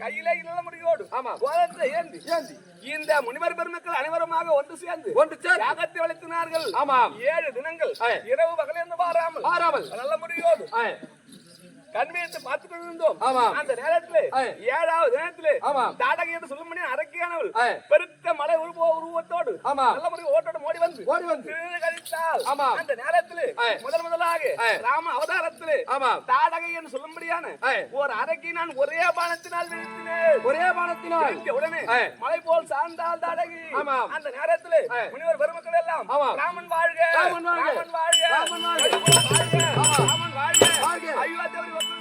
கையிலே நல்ல முறையோடு ஆமா. கோலத்தை ஏந்தி ஏந்தி. இந்த முனிவர் பெருமக்கள் அனைவருமாக ஒன்று சேர்ந்து ஒன்று சேர்ந்து. யாகத்தை வளர்த்தினார்கள் ஆமாம். ஏழு தினங்கள். இரவு பகல் என்று பாராமல் பாராமல். நல்ல முறையோடு ஆ, கண்வியத்தை பார்த்துக் கொண்டிருந்தோம். அந்த நேரத்திலே. ஏழாவது ஆமாம். தாடகை என்று சொல்ல முடியும் அரக்கியானவள். பெருத்த மலை உருவ உருவத்தோடு. நல்ல முறை ஓட்டோடு ஓடி வந்து ஓடி வந்து. கழித்தால். அந்த நேரத்திலே. முதல் முதலாக. ராம அவதாரத்திலே. தாடகை என்று சொல்லும்படியான. ஒரு அரக்கி நான் ஒரே பானத்தினால் வீழ்த்தினேன் ஒரே பானத்தினால் உடனே. மலை போல் சார்ந்தால் தாடகி. அந்த நேரத்திலே. முனிவர் பெருமக்கள் எல்லாம். ராமன் வாழ்க ராமன் வாழ்க. ராமன் வாழ்க ராமன் வாழ்க. ராமன் வாழ்க வாழ்க. அயோத்தியாவில் வந்து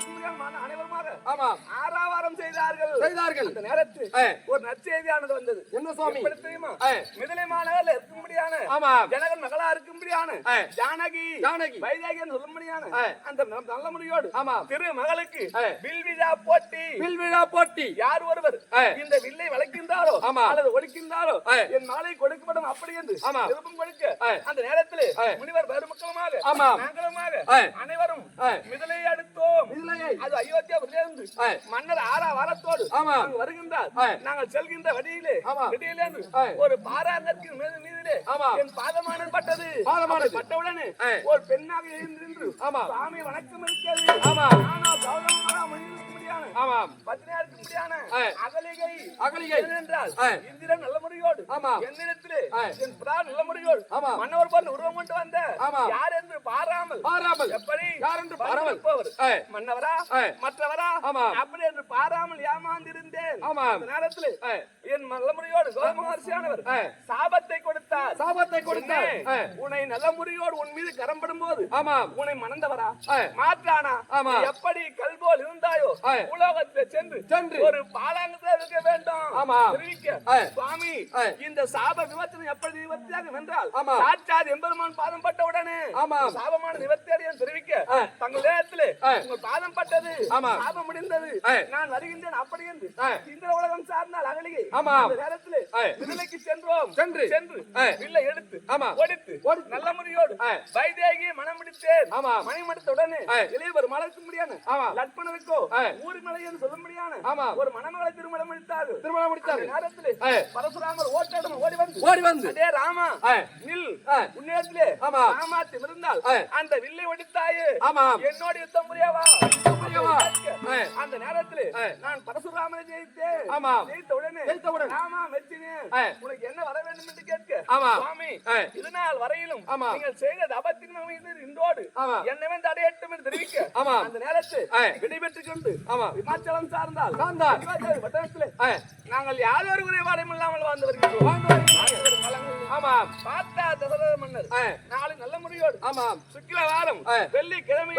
அனைவருமாக ஆமாம் ஆறாவாரம் செய்தார்கள் செய்தார்கள். அந்த நேரத்தில் ஆ. ஒரு நற்செய்தியானது வந்தது என்ன சுவாமி எப்படி தெரியுமா ஆ. மிதிலை மாநகர்ல இருக்கும்படியான ஆமாம். ஜனகன் மகளா இருக்கும்படியான ஆ. ஜானகி ஜானகி. வைஜாகி என்று சொல்லும்படியான ஆ. அந்த ந- நல்ல. திரு மகளுக்கு. வில்விழா போட்டி வில் விழா போட்டி யார் ஒருவர். இந்த வில்லை வளைக்கின்றாரோ ஆமா. அல்லது ஒழிக்கின்றாரோ ஆ. என் மாலை கொடுக்கப்படும் அப்படி என்று ஆமா. கொடுக்க. அந்த நேரத்தில். முனிவர் பெருமக்களுமாக ஆமா. நாங்களுமாக. அனைவரும். மிதலை அடுத்தோம் வில்லையை. அது ஆ. மன்னர் ஆறா வாரத்தோடு ஆமா. வருகின்றார். நாங்கள் செல்கின்ற வழியிலே ஆ. ஒரு பாராங்கத்தின் மீது மீதிலே ஆமா. என் பாதமானது பட்டது. அப்படி பட்டவுடனே. ஒரு பெண்ணாக எழுந்து நின்று ஆமா. சாமி வணக்கம் இருக்கிறது ஆமா. நானோ கௌரவமாக ஆமாம் ஆ. அகலிகை அகலிகை. என்றால். இந்திரன் நல்ல முறையோடு ஆமா. என்னிடத்திலே. என் பிரான் நல்ல முறையோடு ஆமா. மன்னவர் போல உருவம் கொண்டு வந்த ஆமா. யார் என்று பாராமல் பாராமல் எப்படி யார் என்று பாராமல். வந்திருப்பவர்? ஆ. மன்னவரா ஆ. மற்றவரா ஆமா. அப்படி என்று பாராமல் ஏமாந்திருந்தேன் ஆமாம். அந்த நேரத்தில் ஆ. என் நல்ல முறையோடு கோமகர்ஷியானவர் ஆ. சாபத்தை கொடுத்தார் சாபத்தை கொடுத்தார் உன்னை- நல்ல முறையோடு உன் மீது கரம்படும் போது ஆமாம் உன்னை மணந்தவரா. மாற்றானா ஆமா. எப்படி. உலோகத்தில் சென்று சென்று. ஒரு பாலாங்கத்தில் இருக்க வேண்டும் ஆமா. தெரிவிக்க ஆ. சுவாமி ஆ. இந்த சாப விபத்தினை எப்படி நிவர்த்தியாக வென்றால் ஆமா. சாட்சாத் எம்பெருமான் பாதம் பட்ட உடனே ஆமா. சாபமான நிவர்த்தி அடையும் தெரிவிக்க. தங்கள் நேரத்திலே. உங்கள் பாதம் பட்டது ஆமா. சாபம் முடிந்தது. நான் வருகின்றேன் அப்படி என்று. இந்த உலகம் சார்ந்தால் அகலிகை ஆமா. நேரத்திலே. விடுதலைக்கு சென்றோம் சென்று. சென்று ஆ. வில்லை எடுத்து ஆமா. ஒடித்து ஒடித்து. நல்ல முறையோடு ஆ. வைதேகியை மனம் ஆமா. மணி முடித்த உடனே ஆ. இளையவர் மலர்க்கு முடியான ஆமா. சொல்ல முடியான ஆமா. ஒரு மணமகளை திருமணம் முடித்தார்கள் திருமணம் முடித்தார்கள். அந்த நேரத்திலே. பரசுராமர் ஓட்டாடம் ஓடி வந்து ஓடி வந்து அடே ராமா ஆ. நில் ஆ. உன்னிடத்திலே ஆமா. ராமாத்தியம் இருந்தால் ஆ. அந்த வில்லை ஒடித்தாயே ஆமாம். என்னோட யுத்தம் புரியவா புரியவா? அந்த நேரத்திலே. நான் பரசுராமனை ஜெயித்தேன் ஆமாம். ஜெயித்த உடனே. ராமா மெச்சினேன். உனக்கு என்ன வர வேண்டும் என்று கேட்க ஆமா. சுவாமி இதுநாள் வரையிலும் ஆமா. நீங்கள் செய்த தபத்தின் மீது இன்றோடு ஆமா. என்னவே தடையட்டும் என்று தெரிவிக்க ஆமா. அந்த நேரத்தில். விடைபெற்றுக் கொண்டு ஆமா. விமாச்சலம் சார்ந்தால் சார்ந்தால். வட்டத்திலே. நாங்கள் யாதொரு குறைபாடும் இல்லாமல் வாழ்ந்து வருகிறோம் பார்த்தா தசரத மன்னர். நாளை நல்ல முறையோடு ஆமாம் சுக்கிலவாரம் ஆ. வெள்ளிக்கிழமை.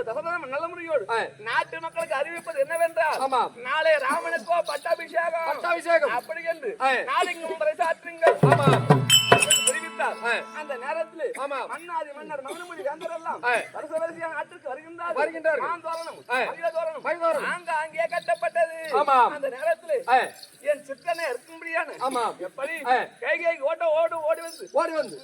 தசரத நல்ல முறையோடு. நாட்டு மக்களுக்கு அறிவிப்பது என்னவென்றால் ஆமாம். நாளை ராமனுக்கோ பட்டாபிஷேகம் பட்டாபிஷேகம். அப்படி என்று ஆ. நாளைக்கும் பறைசாற்றுங்கள் ஆமாம் ஆ. அந்த நேரத்தில் ஆமாம். மன்னாதி மன்னர். வருஷ நாட்டிற்கு வருகின்றார். மாந்தோரணம். மகிழதோரணம் மகிழதோரணம். ஆங்க அங்கே கட்டப்பட்டது. அந்த நேரத்தில். என் சித்தனை இருக்கும்படியான ஆமாம். எப்படி ஆ. கை கை ஓட்ட ஓடு ஓடி வந்து ஓடி வந்து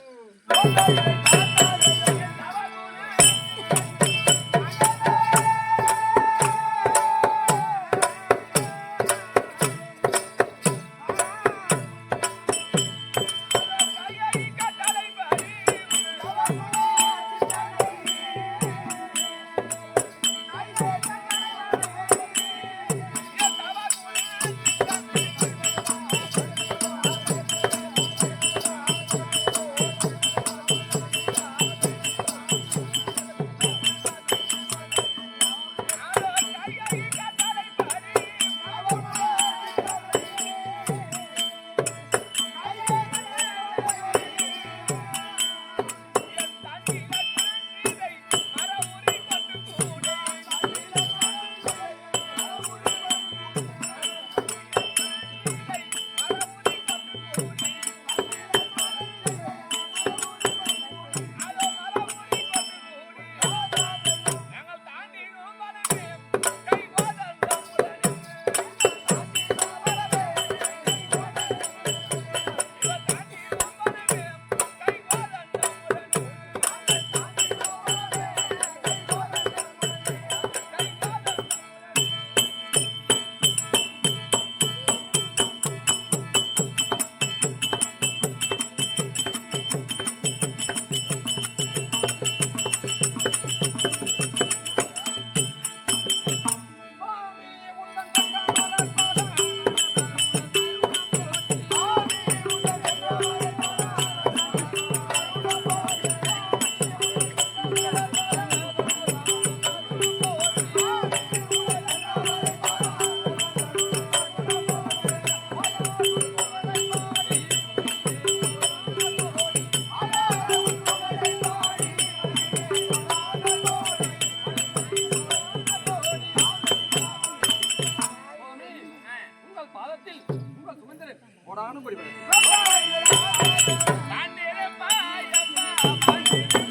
Thank you.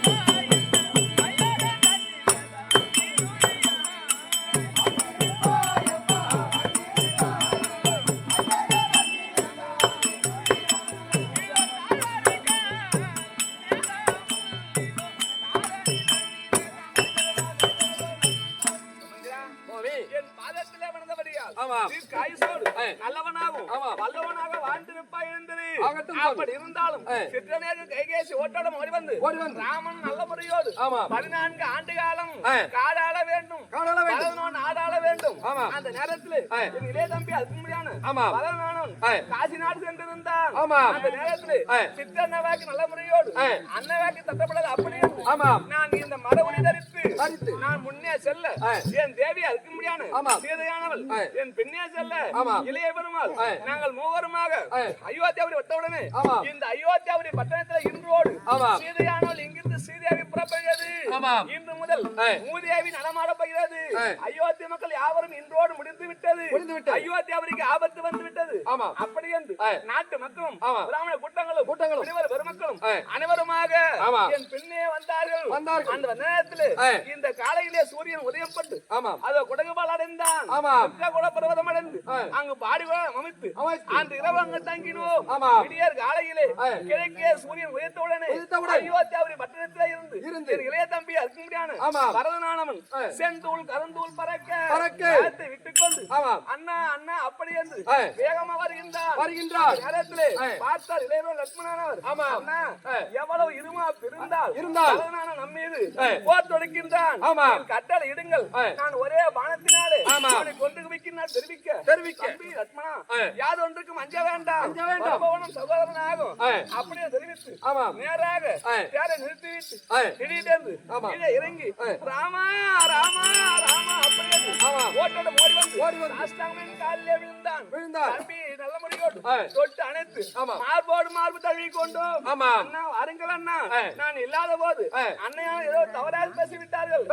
நல்லவனாகும். வல்லவனாக வாழ்ந்திருப்பாய் இருந்தது ஆகட்டும் சுவாமி. அப்படி இருந்தாலும் ஆ. சிற்றநேரு கைகேசி ஓட்டோட ஓடி வந்து. ராமன் நல்ல முறையோடு. பதினான்கு ஆண்டு காலம். காடாள வேண்டும் காடாள வேண்டும். ஆடாள வேண்டும். அந்த நேரத்தில் இளைய தம்பி. பரதனானன் ஆ. காசி நாடு சென்றிருந்தான். அந்த நேரத்தில் ஆ. சிற்றன்னவாக்கு நல்ல முறையோடு ஆ. அன்னவாக்கு தட்டப்படாது அப்படியே. நான் இந்த தரித்து தரித்து. நான் முன்னே செல்ல ஆ. என் தேவி அறுக்க முடியாது ஆமாம். சீதையானவள் ஆ. என் பெண்ணே செல்ல ஆமாம். இளைய பெருமாள் ஆ. நாங்கள் மூவருமாக ஆ. அயோத்தியாவுடைய விட்டவுடனே ஆமாம். இந்த அயோத்தியாவுடைய பட்டணத்தில் இன்றோடு ஆமாம். சீதையானவள் இங்கிருந்து சீதையாவி புறப்படுகிறது ஆமாம். இன்று முதல் ஆ. மூதேவி நடமாட போகிறது ஆ. அயோத்திய மக்கள் யாவரும் இன்றோடு முடிந்து விட்டது. அயோத்தியாவிற்கு ஆபத்து வந்து விட்டது. அப்படி என்று. நாட்டு மக்களும். பிராமண கூட்டங்களும் கூட்டங்களும். பெருமக்களும். அனைவருமாக. என் பின்னே வந்தார்கள் வந்தார்கள். அந்த நேரத்தில். இந்த காலையிலே சூரியன் உதயம் பட்டு ஆமாம் அதோ குடகுபால் அடைந்தான் ஆமாம். கூட பர்வதம் அடைந்து. அங்கு பாடி கூட அமைத்து. அந்த இரவு அங்கு தங்கினோம் ஆமாம். விடியற் காலையிலே. கிழக்கே சூரியன் உயர்த்தவுடனே. அயோத்தியாவுடைய பட்டணத்திலே இருந்து இருந்து. இளைய தம்பி அர்க்கும்படியான ஆமாம். பரதனானவன் ஆ. செந்தூள் கருந்தூள் பறக்க பறக்க. விட்டுக்கொண்டு ஆமாம். அண்ணா அண்ணா அப்படி என்று. வேகமா வருகின்றார் வருகின்றார். நேரத்திலே. பார்த்தார் இளையவர் லட்சுமணானவர் ஆமாம். அண்ணா. எவ்வளவு இருமா இருந்தால் இருந்தால். பரதனான நம் மீது. போர் தொடுக்கின்றான் ஆமாம். என் கட்டளை இடுங்கள். நான் ஒரே பானத்தினாலே ஆமாம். அவனை கொண்டு குவிக்கின்றார் தெரிவிக்க தெரிவிக்க. லட்சுமணா ஆ. யாதொன்றுக்கும் அஞ்ச வேண்டாம் அஞ்ச வேண்டாம். பரபவனும் சகோதரனாகும் ஆ. அப்படியே தெரிவித்து ஆமாம். நேராக. தேரை நிறுத்திவிட்டு ஆ. திடீரென்று ஆமாம். கீழே இறங்கி. ராமா ராமா ராமா அப்படி என்று ஆமாம். ஓட்டோட ஓடி வந்து ஓடி வந்து. காலிலே விழுந்தான் விழுந்தான். தம்பி நல்ல. தொட்டு. மார்போடு மார்பு தழுவி கொண்டோம். அண்ணா வாருங்கள் அண்ணா. நான் இல்லாத போது. அண்ணையான ஏதோ தவறாக பேசிவிட்டார்கள்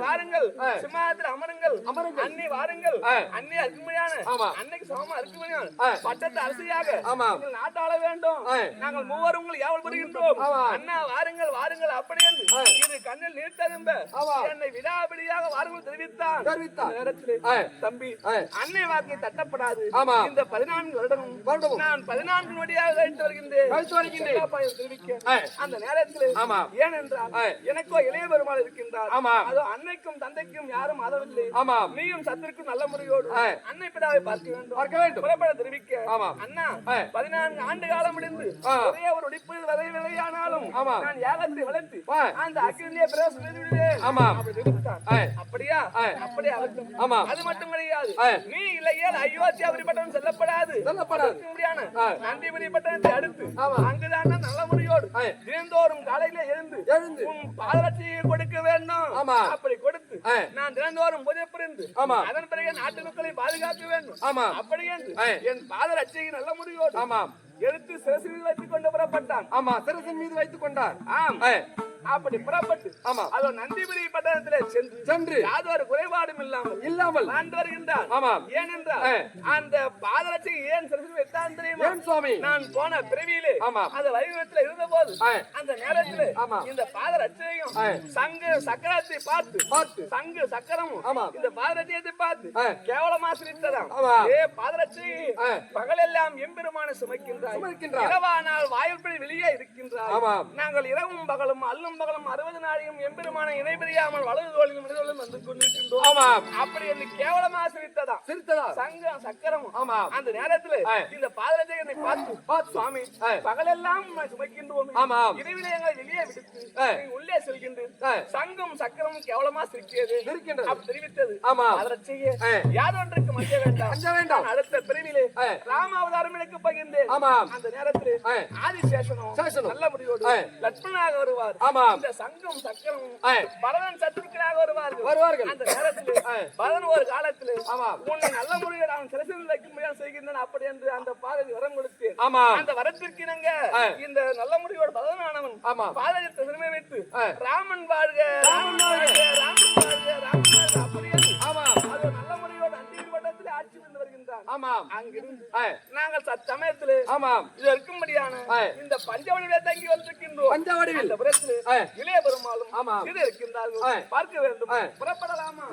வாருங்கள் ஆ. சிம்மாசனத்தில் அமருங்கள் அமருங்கள். அண்ணி வாருங்கள். அண்ணி அருக்குமணியான. அன்னைக்கு சமமா அருக்குமணியான. பட்டத்து அரசியாக ஆமாம். நீங்கள் நாட்டாள வேண்டும். நாங்கள் மூவரும் உங்கள் ஏவல் புரிகின்றோம் ஆமாம். அண்ணா வாருங்கள் வாருங்கள் அப்படி என்று. இரு கண்ணில் நீர் ஆமாம். என்னை விடாபிடியாக வாருங்கள் தெரிவித்தான் தெரிவித்தான். தம்பி. அன்னை வாக்கை தட்டப்படாது. இந்த பதினான்கு நான் பதினான்கு நொடியாக கழித்து வருகின்றேன் கழித்து வருகின்றேன். செல்லாப்பாயை தெரிவிக்க ஆ. அந்த நேரத்தில். ஏனென்றால். எனக்கோ இளைய பெருமாள் இருக்கின்றார். அதோ அன்னைக்கும் தந்தைக்கும் யாரும் ஆதரவில்லை ஆமாம். நீயும் சத்திற்கும் நல்ல முறையோடு. அன்னை பிதாவை பார்க்க வேண்டும் பார்க்க வேண்டும். புறப்பட தெரிவிக்க ஆமாம். அண்ணா. பதினான்கு ஆண்டு காலம் முடிந்து. ஒரே ஒரு உடிப்பு வரவில்லையானாலும் ஆமாம். நான் யாகத்தை வளர்த்து. அந்த அக்கினியை பிரவேசம் செய்து விடுவேன் ஆமாம். அப்படி தெரிவித்தான். ஆ. அப்படியா. அப்படியே. ஆமாம். அது மட்டும் கிடையாது. நீ இல்லையே அயோத்தியா பட்டணம் செல்லப்படாது செல்லப்படாது. அடுத்து. அங்குதான் நல்ல முறையோடு. தினந்தோறும் காலையில எழுந்து எழுந்து. உன் கொடுக்க வேண்டும் ஆமாம். அப்படி கொடுத்து. நான் தினந்தோறும் புரிந்து ஆமாம். அதன் பிறகு நாட்டு மக்களை பாதுகாக்க வேண்டும் ஆமாம். அப்படி என்று. என் பாதரட்சியை நல்ல முறையோடு ஆமாம் எடுத்து சிறசில் வைத்துக் கொண்டு புறப்பட்டான் ஆமா சிரசின் மீது வைத்துக் கொண்டார் ஆம். அப்படி புறப்பட்டு ஆமாம். அதோ நந்திபுரி பட்டணத்திலே சென்று சென்று யாதொரு குறைபாடும் இல்லாமல் இல்லாமல் வாழ்ந்து வருகின்றான் ஆமாம். ஏனென்றால். அந்த பாதரட்சை ஏன் சிறசில் வைத்தான் தெரியுமா சுவாமி நான் போன பிறவியிலே ஆமாம். அந்த வடிவத்தில் இருந்த போது. அந்த நேரத்தில் ஆமாம். இந்த பாதரட்சையும் ஆ. சங்கு சக்கரத்தை பார்த்து பார்த்து. சங்கு சக்கரமும் ஆமாம். இந்த பாதரட்சத்தை பார்த்து. கேவலமா சிரித்ததாம். ஏ பாதரட்சை. பகலெல்லாம் எம்பெருமான சுமக்கின்றாய். இரவானால் வாயுப்படி வெளியே இருக்கின்றாய் ஆமாம். நாங்கள் இரவும் பகலும் அல்லும் பகலும் அறுபது நாளையும் எம்பெருமான இணைபிரியாமல் வலது தோளிலும் இடதோளிலும் வந்து கொண்டிருக்கின்றோம் ஆமாம். அப்படி என்று கேவலமா சிரித்ததாம் சிரித்ததா சங்கம் சக்கரமும் ஆமாம். அந்த நேரத்துல. இந்த பாதரட்சை என்னை பார்த்து பார்த்து. சுவாமி. பகலெல்லாம் சுமக்கின்றோம் ஆமாம். இரவிலே எங்களை வெளியே விடுத்து உள்ளே செல்கின்றேன். சங்கம் சக்கரமும் கேவலமா சிரிக்கிறது சிரிக்கின்றது. அப்படி தெரிவித்தது ஆமாம். பாதரட்சையே ஆ. யாதொன்றுக்கு மஞ்ச வேண்டாம் அஞ்ச வேண்டாம். அடுத்த பிரிவிலே ஆ. ராமாவதாரம் எடுக்க பகிர்ந்தேன் ஆமாம். அந்த நேரத்தில். ஆதிசேஷனும் சேஷனும். நல்ல முடியோடு ஆ. லட்சுமணாக வருவார் இந்த சங்கம் சக்கரமும் ஆ. பரதன் சத்துருக்களாக வருவார்கள் வருவார்கள். அந்த நேரத்தில். பரதன் ஒரு காலத்தில் ஆமாம். உன்னை நல்ல முறையில் அவன் சிறசில் வைக்கும்படியாக செய்கின்றன அப்படி என்று அந்த பாதகி வரம் கொடுத்தேன் ஆமாம். அந்த வரத்திற்கு இணங்க. இந்த நல்ல முறையோடு பரதனானவன் ஆமாம். பாதகத்தை சிறுமை வைத்து. ராமன் வாழ்க ராமன் வாழ்க ஆமாம் அங்கிருந்து நாங்கள் சத்தமயத்திலே ஆமாம் இது இருக்கும்படியான. இந்த பஞ்சவடிவே தங்கி வந்திருக்கின்றோம் பஞ்சவடிவில் அந்த புறத்தில் இளைய பெருமாளும் ஆமாம். இது இருக்கின்றார்கள். பார்க்க வேண்டும். புறப்படலாமா.